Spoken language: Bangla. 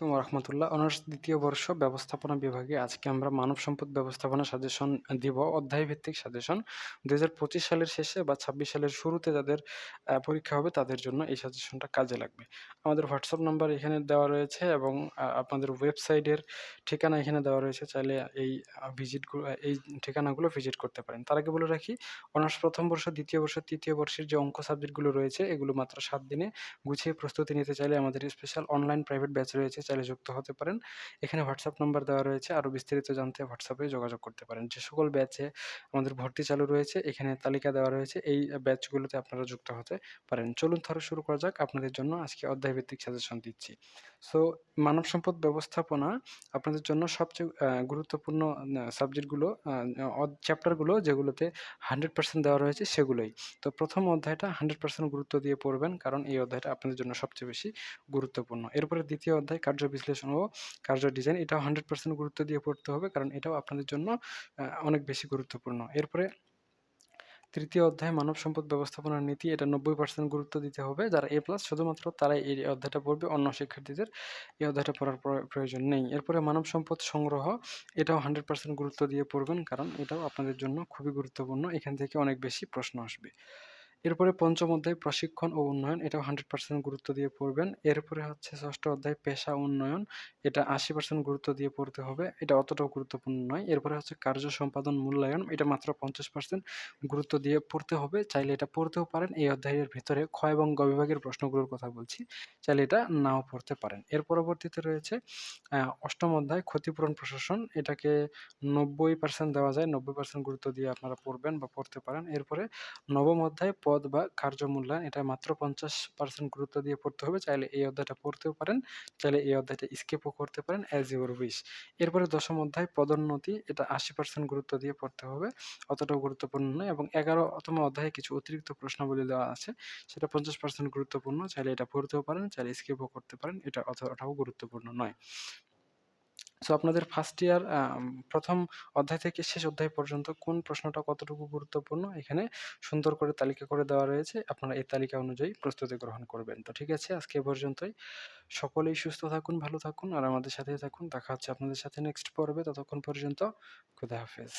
আলাইকুম রহমতুল্লাহ অনার্স দ্বিতীয় বর্ষ ব্যবস্থাপনা বিভাগে আজকে আমরা মানব সম্পদ ব্যবস্থাপনা সাজেশন দিব। অধ্যায় ভিত্তিক সাজেশন। দু হাজার পঁচিশ সালের শেষে বা ছাব্বিশ সালের শুরুতে যাদের পরীক্ষা হবে তাদের জন্য এই সাজেশনটা কাজে লাগবে। আমাদের হোয়াটসঅ্যাপ নাম্বার এখানে দেওয়া রয়েছে এবং আপনাদের ওয়েবসাইটের ঠিকানা এখানে দেওয়া রয়েছে। চাইলে এই ভিজিটগুলো, এই ঠিকানাগুলো ভিজিট করতে পারেন। তার আগে বলে রাখি, অনার্স প্রথম বর্ষ, দ্বিতীয় বর্ষ, তৃতীয় বর্ষের যে অঙ্ক সাবজেক্টগুলো রয়েছে, এগুলো মাত্র সাত দিনে গুছিয়ে প্রস্তুতি নিতে চাইলে আমাদের স্পেশাল অনলাইন প্রাইভেট ব্যাচ রয়েছে। চাইলে যুক্ত হতে পারেন। এখানে হোয়াটসঅ্যাপ নাম্বার দেওয়া রয়েছে। আরও বিস্তারিত জানতে হোয়াটসঅ্যাপে যোগাযোগ করতে পারেন। যে সকল ব্যাচে আমাদের ভর্তি চালু রয়েছে, এখানে তালিকা দেওয়া রয়েছে। এই ব্যাচগুলোতে আপনারা যুক্ত হতে পারেন। চলুন তাহলে শুরু করা যাক। আপনাদের জন্য আজকে অধ্যায়ভিত্তিক সাজেশন দিচ্ছি। সো মানব সম্পদ ব্যবস্থাপনা আপনাদের জন্য সবচেয়ে গুরুত্বপূর্ণ সাবজেক্টগুলো চ্যাপ্টারগুলো যেগুলোতে হান্ড্রেড পার্সেন্ট দেওয়া রয়েছে সেগুলোই। তো প্রথম অধ্যায়টা হান্ড্রেড পার্সেন্ট গুরুত্ব দিয়ে পড়বেন কারণ এই অধ্যায়টা আপনাদের জন্য সবচেয়ে বেশি গুরুত্বপূর্ণ। এরপরে দ্বিতীয় অধ্যায় কার্য বিশ্লেষণ ও কার্য ডিজাইন এটাও হান্ড্রেড পার্সেন্ট গুরুত্ব দিয়ে পড়তে হবে, কারণ এটাও আপনাদের জন্য অনেক বেশি গুরুত্বপূর্ণ। এরপরে তৃতীয় অধ্যায়, মানব সম্পদ ব্যবস্থাপনার নীতি, এটা নব্বই পার্সেন্ট গুরুত্ব দিতে হবে। যারা এ প্লাস শুধুমাত্র তারাই এই অধ্যায়টা পড়বে, অন্য শিক্ষার্থীদের এই অধ্যায়টা পড়ার প্রয়োজন নেই। এরপরে মানব সম্পদ সংগ্রহ, এটাও হান্ড্রেড পার্সেন্ট গুরুত্ব দিয়ে পড়বেন, কারণ এটাও আপনাদের জন্য খুবই গুরুত্বপূর্ণ। এখান থেকে অনেক বেশি প্রশ্ন আসবে। এরপরে পঞ্চম অধ্যায় প্রশিক্ষণ ও উন্নয়ন এটা হান্ড্রেড পার্সেন্ট গুরুত্ব দিয়ে পড়বেন। এরপরে হচ্ছে ষষ্ঠ অধ্যায় পেশা উন্নয়ন, এটা আশি পার্সেন্ট গুরুত্ব দিয়ে পড়তে হবে। এটা অতটাও গুরুত্বপূর্ণ নয়। এরপরে হচ্ছে কার্য সম্পাদন মূল্যায়ন, এটা মাত্র পঞ্চাশ পার্সেন্ট গুরুত্ব দিয়ে পড়তে হবে। চাইলে এটা পড়তেও পারেন। এই অধ্যায়ের ভিতরে খ এবং গ বিভাগের প্রশ্নগুলোর কথা বলছি। চাইলে এটা নাও পড়তে পারেন। এর পরবর্তীতে রয়েছে অষ্টম অধ্যায় ক্ষতিপূরণ প্রশাসন, এটাকে নব্বই পার্সেন্ট দেওয়া যায়। নব্বই পার্সেন্ট গুরুত্ব দিয়ে আপনারা পড়বেন বা পড়তে পারেন। এরপরে নবম অধ্যায় পদ বা কার্য মূল্যায়ন, এটা মাত্র পঞ্চাশ পার্সেন্ট গুরুত্ব দিয়ে পড়তে হবে। চাইলে এই অধ্যায়টা পড়তেও পারেন, চাইলে এই অধ্যায়টা স্কিপও করতে পারেন অ্যাজ ইউর উইশ এরপরে দশম অধ্যায়, পদোন্নতি, এটা আশি পার্সেন্ট গুরুত্ব দিয়ে পড়তে হবে, অতটাও গুরুত্বপূর্ণ নয় এবং এগারোতম অধ্যায়ে কিছু অতিরিক্ত প্রশ্নাবলী দেওয়া আছে, সেটা পঞ্চাশ পার্সেন্ট গুরুত্বপূর্ণ, চাইলে এটা পড়তেও পারেন, চাইলে স্কিপও করতে পারেন, এটা অতটাও গুরুত্বপূর্ণ নয়। সো আপনাদের ফার্স্ট ইয়ার প্রথম অধ্যায় থেকে শেষ অধ্যায় পর্যন্ত কোন প্রশ্নটা কতটুকু গুরুত্বপূর্ণ? এখানে সুন্দর করে তালিকা করে দেওয়া রয়েছে। আপনারা এই তালিকা অনুযায়ী প্রস্তুতি গ্রহণ করবেন। তো ঠিক আছে, আজকে পর্যন্তই। সকলেই সুস্থ থাকুন, ভালো থাকুন, আর আমাদের সাথেই থাকুন। দেখা হচ্ছে আপনাদের সাথে নেক্সট পর্বে। ততক্ষণ পর্যন্ত খুদা হাফেজ।